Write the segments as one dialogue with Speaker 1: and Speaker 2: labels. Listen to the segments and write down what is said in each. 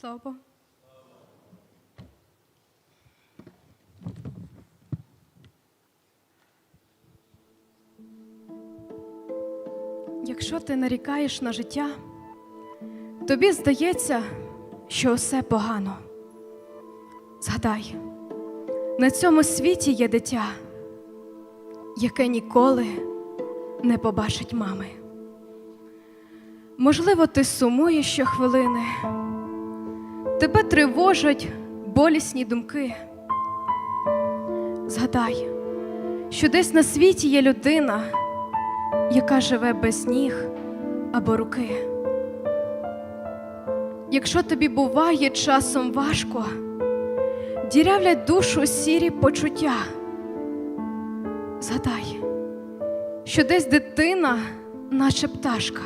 Speaker 1: Слава Богу. Якщо ти нарікаєш на життя, тобі здається, що усе погано. Згадай, на цьому світі є дитя, яке ніколи не побачить мами. Можливо, ти сумуєш щохвилини, тебе тривожать болісні думки. Згадай, що десь на світі є людина, яка живе без ніг або руки. Якщо тобі буває часом важко, дірявлять душу сірі почуття. Згадай, що десь дитина, наче пташка,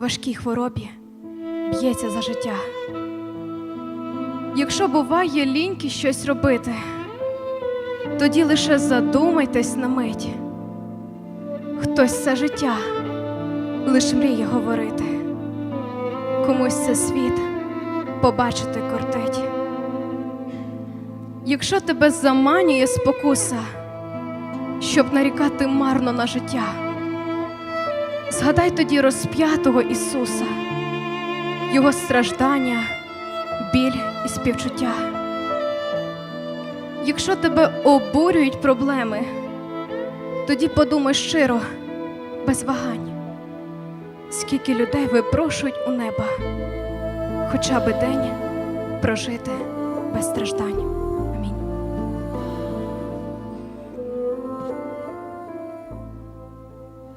Speaker 1: важкій хворобі б'ється за життя. Якщо буває ліньки щось робити, тоді лише задумайтесь на мить. Хтось все життя лиш мріє говорити, комусь це світ побачити кортить. Якщо тебе заманює спокуса, щоб нарікати марно на життя, згадай тоді розп'ятого Ісуса, Його страждання, біль і співчуття. Якщо тебе обурюють проблеми, тоді подумай щиро, без вагань, скільки людей випрошують у неба, хоча би день прожити без страждань.